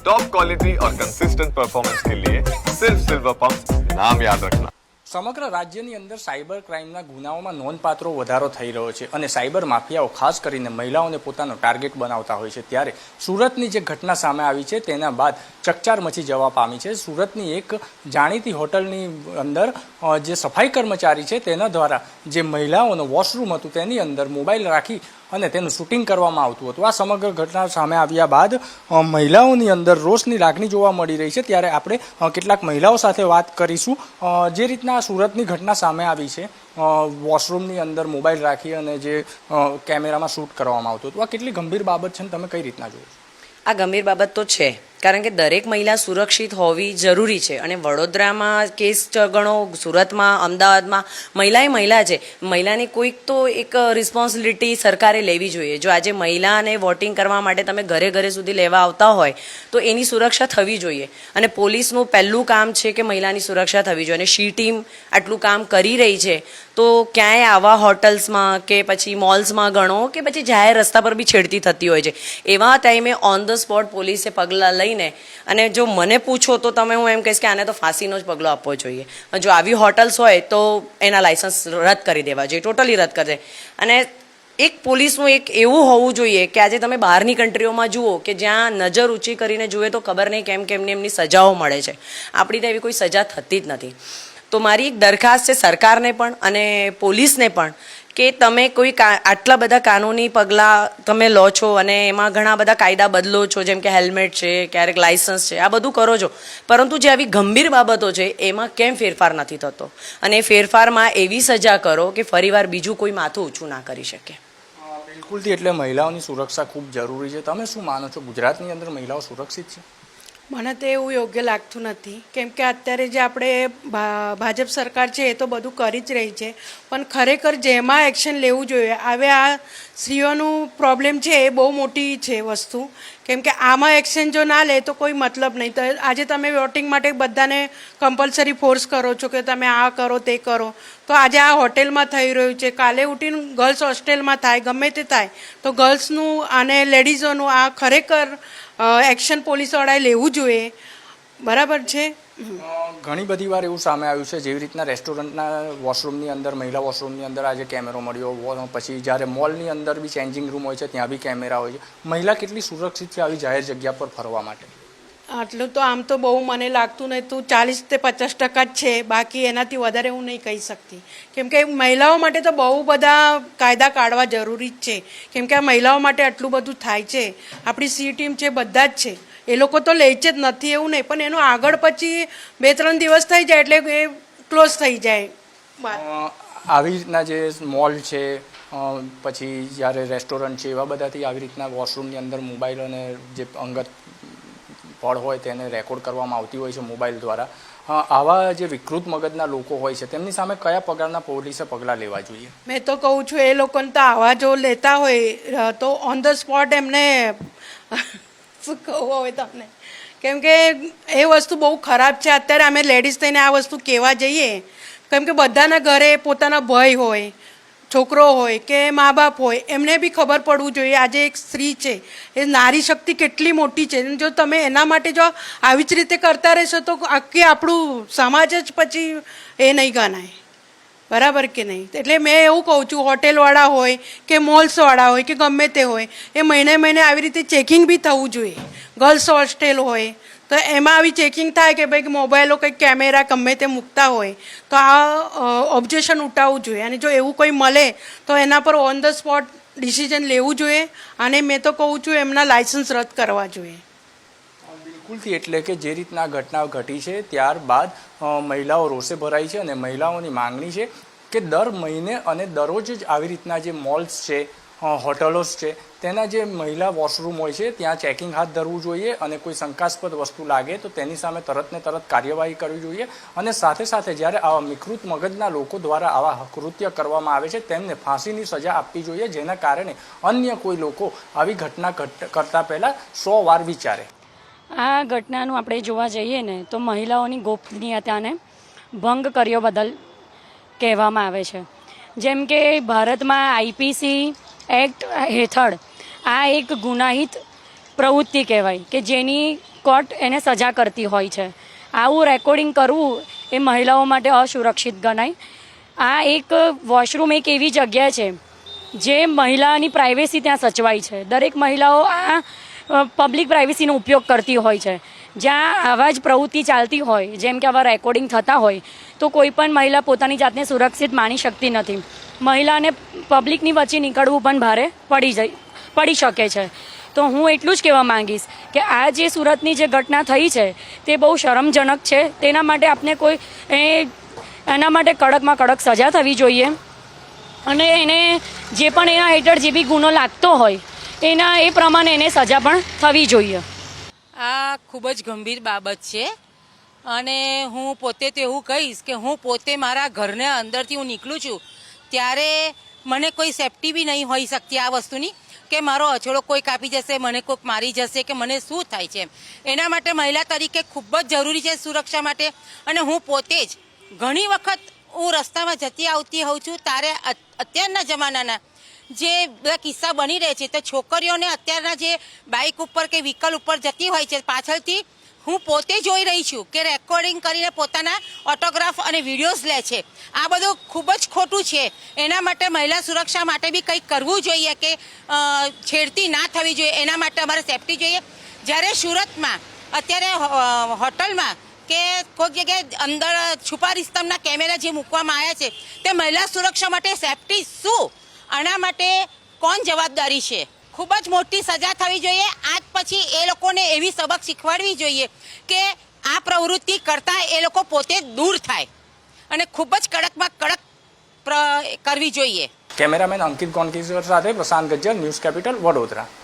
Top quality और consistent performance के लिए सिर्फ सिल्वर पंप नाम याद रखना સમગ્ર રાજ્યની અંદર સાયબર ક્રાઇમના ગુનાઓમાં નોંધપાત્રો વધારો થઈ રહ્યો છે અને સાયબર માફિયાઓ ખાસ કરીને મહિલાઓને પોતાનો ટાર્ગેટ બનાવતા હોય છે ત્યારે સુરતની જે ઘટના સામે આવી છે તેના બાદ ચકચાર મચી જવા પામી છે સુરતની એક જાણીતી હોટલની અંદર અ, જે સફાઈ કર્મચારી છે તેના દ્વારા જે મહિલાઓનો વોશરૂમ હતું તેની અંદર મોબાઈલ રાખી અને તેનું શૂટિંગ કરવામાં આવતું હતું. આ સમગ્ર ઘટના સામે આવ્યા બાદ મહિલાઓની અંદર રોષની લાગણી જોવા મળી રહી છે. ત્યારે આપણે કેટલાક મહિલાઓ સાથે વાત કરીશું. જે રીતના સુરતની ઘટના સામે આવી છે. વોશરૂમની અંદર મોબાઈલ રાખી અને જે કેમેરામાં શૂટ કરવામાં આવતું હતું. આ કેટલી ગંભીર બાબત છે ને તમે કઈ રીતના જોયું આ ગંભીર બાબત તો છે. કારણ કે દરેક મહિલા સુરક્ષિત હોવી જરૂરી છે. અને વડોદરામાં કેસ ગણો, સુરતમાં, અમદાવાદમાં મહિલા એ મહિલા છે. મહિલાની કોઈક તો એક રિસ્પોન્સિબિલિટી સરકારે લેવી જોઈએ. જો આજે મહિલાને વોટિંગ કરવા માટે તમે ઘરે ઘરે સુધી લેવા આવતા હોય, તો એની સુરક્ષા થવી જોઈએ. અને પોલીસનું પહેલું કામ છે કે મહિલાની સુરક્ષા થવી જોઈએ. અને શી ટીમ આટલું કામ કરી રહી છે, તો ક્યાંય આવા હોટલ્સમાં કે પછી મોલ્સમાં ગણો કે પછી જાહેર રસ્તા પર બી છેડતી થતી હોય છે. એવા ટાઈમે ઓન ધ સ્પોટ પોલીસે પગલાં લઈને અને જો મને પૂછો તો તમે હું એમ કહીશ કે આને તો ફાંસીનો જ પગલો આપવો જોઈએ. જો આવી હોટલ્સ હોય તો એના લાઇસન્સ રદ કરી દેવા જોઈએ, ટોટલી રદ કરી દે. અને એક પોલીસનું એક એવું હોવું જોઈએ કે આજે તમે બહારની કન્ટ્રીઓમાં જુઓ કે જ્યાં નજર ઊંચી કરીને જુએ તો ખબર નહીં કેમ કેમની એમની સજાઓ મળે છે. આપણી તો એવી કોઈ સજા થતી જ નથી. તો મારી એક દરખાસ્ત છે સરકારને પણ અને પોલીસને પણ કે તમે કોઈ આટલા બધા કાનૂની પગલાં તમે લો છો અને એમાં ઘણા બધા કાયદા બદલો છો, જેમ કે હેલ્મેટ છે, ક્યારેક લાઇસન્સ છે, આ બધું કરો છો. પરંતુ જે આવી ગંભીર બાબતો છે, એમાં કેમ ફેરફાર નથી થતો? અને ફેરફારમાં એવી સજા કરો કે ફરીવાર બીજું કોઈ માથું ઊંચું ના કરી શકે. બિલકુલથી એટલે મહિલાઓની સુરક્ષા ખૂબ જરૂરી છે. તમે શું માનો છો? ગુજરાતની અંદર મહિલાઓ સુરક્ષિત છે? મને તો એવું યોગ્ય લાગતું નથી. કેમ કે અત્યારે જે આપણે ભાજપ સરકાર છે એ તો બધું કરી જ રહી છે. પણ ખરેખર જેમાં એક્શન લેવું જોઈએ, હવે આ સ્ત્રીઓનું પ્રોબ્લેમ છે એ બહુ મોટી છે વસ્તુ. કેમ કે આમાં એક્શન જો ના લે તો કોઈ મતલબ નહીં. તો આજે તમે વોટિંગ માટે બધાને કમ્પલસરી ફોર્સ કરો છો કે તમે આ કરો, તે કરો. તો આજે આ હોટેલમાં થઈ રહ્યું છે. કાલે ઉઠીને ગર્લ્સ હોસ્ટેલમાં થાય, ગમે તે થાય, તો ગર્લ્સનું અને લેડીઝોનું આ ખરેખર એક્શન પોલીસવાળાએ લેવું જોઈએ. બરાબર છે? ઘણી બધી વાર એવું સામે આવ્યું છે, જેવી રીતના રેસ્ટોરન્ટના વોશરૂમની અંદર, મહિલા વોશરૂમની અંદર આજે કેમેરો મળ્યો પછી જ્યારે મોલની અંદર બી ચેન્જિંગ રૂમ હોય છે, ત્યાં બી કેમેરા હોય છે. મહિલા કેટલી સુરક્ષિત છે આવી જાહેર જગ્યા પર ફરવા માટે? આટલું તો આમ તો બહુ મને લાગતું નહીં. તું ચાલીસ તે પચાસ ટકા જ છે. બાકી એનાથી વધારે હું નહીં કહી શકતી. કેમ કે મહિલાઓ માટે તો બહુ બધા કાયદા કાઢવા જરૂરી જ છે. કેમ કે આ મહિલાઓ માટે આટલું બધું થાય છે. આપણી સી ટીમ છે, બધા જ છે. એ લોકો તો લે છે જ નથી એવું નહીં. પણ એનું આગળ પછી બે ત્રણ દિવસ થઈ જાય એટલે એ ક્લોઝ થઈ જાય. આવી રીતના જે મોલ છે પછી જ્યારે રેસ્ટોરન્ટ છે, એવા બધાથી આવી રીતના વોશરૂમની અંદર મોબાઈલ અને જે અંગત પળ હોય તેને રેકોર્ડ કરવામાં આવતી હોય છે મોબાઈલ દ્વારા. આવા જે વિકૃત મગજના લોકો હોય છે, તેમની સામે કયા પ્રકારના પોલીસે પગલાં લેવા જોઈએ? મેં તો કહું છું, એ લોકોને તો આવા જો લેતા હોય તો ઓન ધ સ્પોટ એમને, શું કહું હોય તમને? કેમ કે એ વસ્તુ બહુ ખરાબ છે. અત્યારે અમે લેડીઝ થઈને આ વસ્તુ કહેવા જઈએ. કેમ કે બધાના ઘરે પોતાના ભય હોય. છોકરો હોય કે મા બાપ હોય, એમને બી ખબર પડવું જોઈએ. આજે એક સ્ત્રી છે, એ નારી શક્તિ કેટલી મોટી છે. જો તમે એના માટે જો આવી જ રીતે કરતા રહેશો તો આખી આપણું સમાજ જ પછી એ નહીં ગણાય. બરાબર કે નહીં? એટલે મેં એવું કહું છું, હોટેલવાળા હોય કે મોલ્સવાળા હોય કે ગમે તે હોય, એ મહિને મહિને આવી રીતે ચેકિંગ બી થવું જોઈએ. ગર્લ્સ હોસ્ટેલ હોય તો એમાં આવી ચેકિંગ થાય કે ભાઈ મોબાઈલો કંઈક કેમેરા ગમે તે મૂકતા હોય, તો આ ઓબ્જેક્શન ઉઠાવવું જોઈએ. અને જો એવું કોઈ મળે, તો એના પર ઓન ધ સ્પોટ ડિસિઝન લેવું જોઈએ. અને મેં તો કહું છું એમના લાયસન્સ રદ કરવા જોઈએ. બિલકુલથી. એટલે કે જે રીતના ઘટના ઘટી છે, ત્યારબાદ મહિલાઓ રોષે ભરાઈ છે અને મહિલાઓની માંગણી છે કે દર મહિને અને દરરોજ જ આવી રીતના જે મોલ્સ છે હોટલોસ છે. તેના જે મહિલા વોશરૂમ હોય છે, ત્યાં ચેકિંગ હાથ ધરવું જોઈએ અને કોઈ શંકાસ્પદ વસ્તુ લાગે તો તેની સામે તરત ને તરત કાર્યવાહી કરવી જોઈએ અને સાથે સાથે જ્યારે આવા વિકૃત મગજના લોકો દ્વારા આવા કૃત્ય કરવામાં આવે છે, તેમને ફાંસીની સજા આપવી જોઈએ, જેના કારણે અન્ય કોઈ લોકો આવી ઘટના ઘટ- કરતા પહેલાં સો વાર વિચારે. આ ઘટનાનું આપણે જોવા જઈએ ને, તો મહિલાઓની ગોપનીયતાને ભંગ કર્યો બદલ કહેવામાં આવે છે. જેમ કે ભારતમાં આઈપીસી એક્ટ હેઠળ આ એક ગુનાહિત પ્રવૃત્તિ કહેવાય કે જેની કોર્ટ એને સજા કરતી હોય છે. આવું રેકોર્ડિંગ કરવું એ મહિલાઓ માટે અસુરક્ષિત ગણાય. આ એક વોશરૂમ એક એવી જગ્યા છે જે મહિલાની પ્રાઇવેસી ત્યાં સચવાય છે. દરેક મહિલાઓ આ પબ્લિક પ્રાઇવેસીનો ઉપયોગ કરતી હોય છે. જ્યાં આવા જ પ્રવૃત્તિ ચાલતી હોય, જેમ કે આવા રેકોર્ડિંગ થતા હોય, તો કોઈ પણ મહિલા પોતાની જાતને સુરક્ષિત માની શકતી નથી. મહિલાને પબ્લિકની વચ્ચે નીકળવું પણ ભારે પડી જાય પડી શકે છે. તો હું એટલું જ કહેવા માંગીશ કે આ જે સુરતની જે ઘટના થઈ છે, તે બહુ શરમજનક છે. તેના માટે આપણે કોઈ, એ, એના માટે કડકમાં કડક સજા થવી જોઈએ. અને એને જે પણ એના હેઠળ જે બી ગુનો લાગતો હોય, એના એ પ્રમાણે એને સજા પણ થવી જોઈએ. આ ખૂબ જ ગંભીર બાબત છે. અને હું પોતે તો એવું કહીશ કે હું પોતે મારા ઘરને અંદરથી હું નીકળું છું. ત્યારે મને કોઈ સેફટી બી નહીં હોઈ શકતી આ વસ્તુની કે મારો અછડો કોઈ કાપી જશે, મને કોઈક મારી જશે કે મને શું થાય છે. એના માટે મહિલા તરીકે ખૂબ જ જરૂરી છે સુરક્ષા માટે અને હું પોતે જ ઘણી વખત હું રસ્તામાં જતી આવતી હોઉં છું. ત્યારે અત્યારના જમાનાના જે બધા કિસ્સા બની રહે છે, તો છોકરીઓને અત્યારના જે બાઇક ઉપર કે વ્હીકલ ઉપર જતી હોય છે, પાછળથી હું પોતે જોઈ રહી છું કે રેકોર્ડિંગ કરીને પોતાના ઓટોગ્રાફ અને વિડીયોઝ લે છે. આ બધું ખૂબ જ ખોટું છે. એના માટે મહિલા સુરક્ષા માટે બી કંઈક કરવું જોઈએ કે છેડતી ના થવી જોઈએ. એના માટે અમારે સેફટી જોઈએ. જ્યારે સુરતમાં, અત્યારે હોટલમાં કે કોઈક જગ્યાએ અંદર છુપા રિસ્તમના કેમેરા જે મૂકવામાં આવ્યા છે, તે મહિલા સુરક્ષા માટે સેફટી શું? આના માટે કોણ જવાબદારી છે? ખૂબ જ મોટી સજા થવી જોઈએ. આજ પછી એ લોકોને એવી સબક શીખવાડવી જોઈએ કે આ પ્રવૃત્તિ કરતાં એ લોકો પોતે દૂર થાય અને ખૂબ જ કડકમાં કડક કરવી જોઈએ. કેમેરામેન અંકિત કોનકીશ્વર સાથે પ્રશાંત ગજ્જર, ન્યૂઝ કેપિટલ વડોદરા.